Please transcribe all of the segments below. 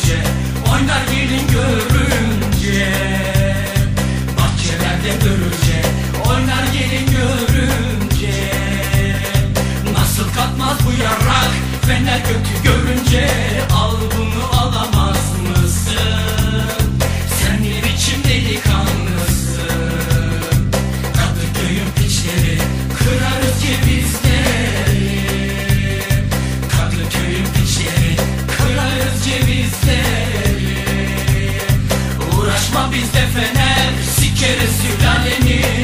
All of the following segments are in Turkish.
görünce Oynar gelin görünce. Bahçelerde görünce Oynar gelin görünce. Nasıl katmaz bu yarak Fener götü görünce. Al bunu alamaz mısın? Sen ne biçim delikanlısın? Kadıköy'ün piçleri Kırarız ki bizleri. Kadıköy'ün piçleri bizde fener Sikeriz sülaleni.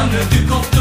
Lange du